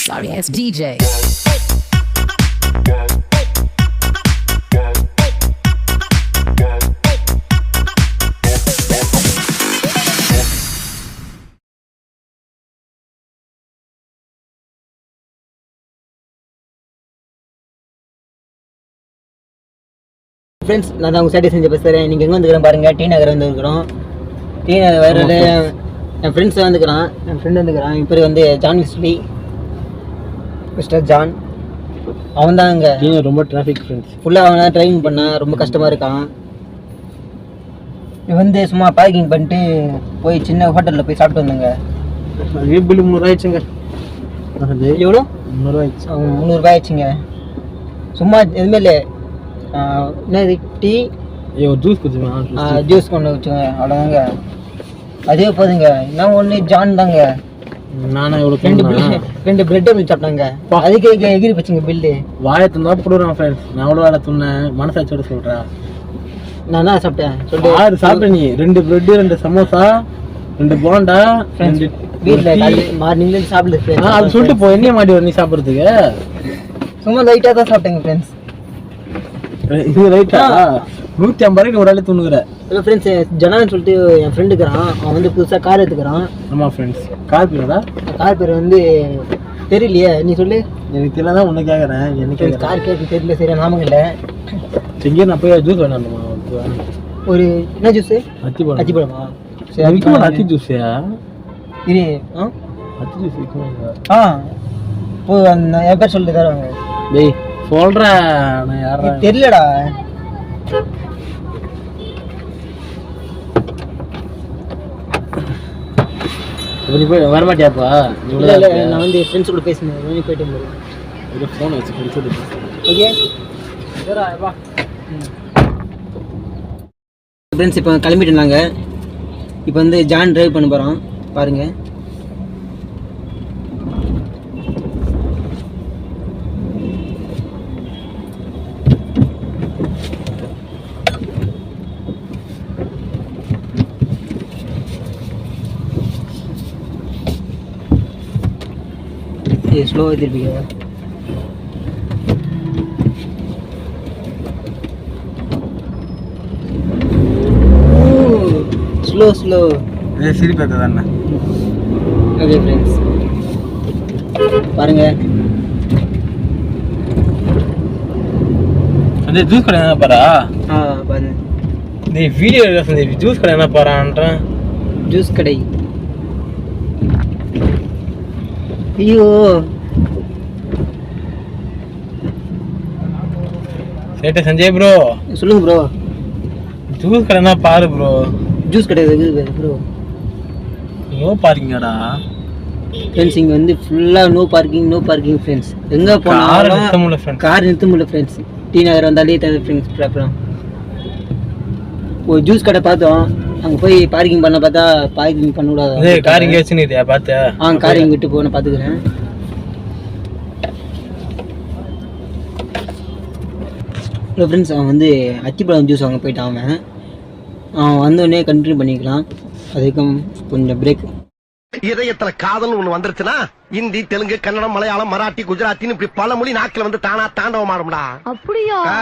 Sorry ass DJ. Friends நான் தான் உங்கள் சேட்டை செஞ்சு பேசுகிறேன் நீங்கள் எங்கே வந்துக்கிறேன் பாருங்கள் டி நகர் வந்துருக்குறோம் டி நகர் வேறு என் ஃப்ரெண்ட்ஸ் வந்துக்கிறான். என் ஃப்ரெண்டு வந்துக்கிறான். என் பேர் வந்து ஜான் விஸ்லி மிஸ்டர் ஜான். அவன் தான் நீங்க ரொம்ப டிராஃபிக் ஃப்ரெண்ட்ஸ் ஃபுல்லாக அவன் தான் ட்ரைவிங் பண்ணான் ரொம்ப கஷ்டமாக இருக்கான். வந்து சும்மா பார்க்கிங் பண்ணிட்டு போய் சின்ன ஹோட்டலில் போய் சாப்பிட்டு வந்தோங்க. அதே பில்லு முந்நூறுவா ஆயிடுச்சுங்க. அது எவ்வளோ? முந்நூறுவா ஆயிடுச்சு. முந்நூறுரூபா ஆயிடுச்சுங்க. சும்மா எதுவுமே இல்லை. என்னது டீ? ஐயோ ஜூஸ் குடிச்சுமா ஜூஸ் கொண்டு வச்சுங்க அவ்வளோதாங்க அதே போதுங்க. என்ன ஒன்று ஜான் தாங்க. நானா எவ்வளோ ரெண்டு கேட்டேன் பில் ரெண்டு பிரெட் மில் சாப்பிட்டாங்க. அதுக்கே எகிரி போச்சுங்க பில்லு வாயை தந்தா போடுறான் ஃப்ரெண்ட்ஸ் நான் எவ்வளோ வேலை துண்ணேன் மனசாட்சியோட சொல்கிறேன் நான் என்ன சாப்பிட்டேன்? சொல்லிட்டு ஆறு சாப்பிட்ட நீ. ரெண்டு பிரெட்டு ரெண்டு சமோசா ரெண்டு போண்டா ரெண்டு வீட்டில் ஆ, அது சொல்லிட்டு போ. என்ன மாட்டி வர நீ சாப்பிட்றதுக்கு? சும்மா லைட்டாக தான் சாப்பிட்டேங்க ஃப்ரெண்ட்ஸ் இது ரைட்டா நூற்றி ஐம்பது ரூபாய்க்கு ஒரு ஆளு துணுக்குற இல்லை ஃப்ரெண்ட்ஸ் ஜனான்னு சொல்லிட்டு என் ஃப்ரெண்டு இருக்கிறான். அவன் வந்து புதுசாக கார் எடுத்துக்கிறான். ஆமாம் ஃப்ரெண்ட்ஸ் கார் பேரடா கார் பேர் வந்து தெரியலையே. நீ சொல்லு. எனக்கு தெரியல உன்னை கேட்குறேன் என்ன கேட்குறேன் கார் கேட்டு தெரியல சரியா ஞாபகம் இல்லை. எங்கேயும் நான் போய் ஜூஸ் வேணாமா ஒரு என்ன ஜூஸு அத்தி பழம். அச்சி பழமா? விற்குமா அத்தி ஜூஸியா இரு ஆ? அத்தி ஜூஸ் விற்குமா ஆ. போ என் பேர் சொல்லிட்டு தருவாங்க. டேய் சொல்கிறேன் நான் யாரா தெரியலடா. இப்போ நீ போய் வரமாட்டியாப்பா இல்லை இல்லை நான் வந்து ஃப்ரெண்ட்ஸ் கூட பேசினேன். வெளியே போயிட்டு இருந்தேன் ஃபோன் வச்சு பிடிச்சிட்டு ஓகே ஃப்ரெண்ட்ஸ் இப்போ கிளம்பிட்டு நாங்க. இப்போ வந்து ஜான் டிரைவ் பண்ண போகிறோம் பாருங்க. ஏ ஸ்லோவாக திருப்பிக்க ஸ்லோ ஸ்லோ ஏ சிரிப்பு தானே ஓகே ஃப்ரெண்ட்ஸ் பாருங்க. அந்த ஜூஸ் கடை என்ன பாரா ஆ பாருங்க. இந்த வீடியோ ஜூஸ் கடை என்ன பாரான்றேன் ஜூஸ் கடை. ஐயோ. சேட்டை சஞ்சய் ப்ரோ சொல்லுங்க ப்ரோ ஜூஸ் கடை என்ன பாரு ப்ரோ ஜூஸ் கடை இருக்குது ப்ரோ நோ பார்க்கிங்கடா ஃப்ரெண்ட்ஸ் இங்கே வந்து ஃபுல்லாக no parking no parking friends எங்கே போனாலும் கார் நிறுத்த முடியல ஃப்ரெண்ட்ஸ் டி நகர் வந்தாலே தேவை ஃப்ரெண்ட்ஸ் அப்புறம் ஒரு ஜூஸ் கடை பார்த்தோம். அங்கே போய் பார்க்கிங் பண்ண பார்த்தா பார்க்கிங் பண்ண ஏய் கார் இங்கே கூடாது வச்சுன்னு பார்த்தியா ஆ கார் இங்கே விட்டு போன பார்த்துக்கிறேன் இல்லை ஃப்ரெண்ட்ஸ் அவன் வந்து அத்திப்பழம் ஜூஸ் வாங்க போயிட்டான் அவன். அவன் வந்தோடனே கண்டினியூ பண்ணிக்கலாம். அதுக்கும் கொஞ்சம் பிரேக் இதயத்துல காதல் ஒண்ணு வந்துருச்சுன்னா இந்தி தெலுங்கு கன்னடம் மலையாளம் மராட்டி குஜராத்தின்னு இப்படி பல மொழி நாக்குல வந்து தானா தாண்டவம் ஆடும்டா அப்படியா? ஆ.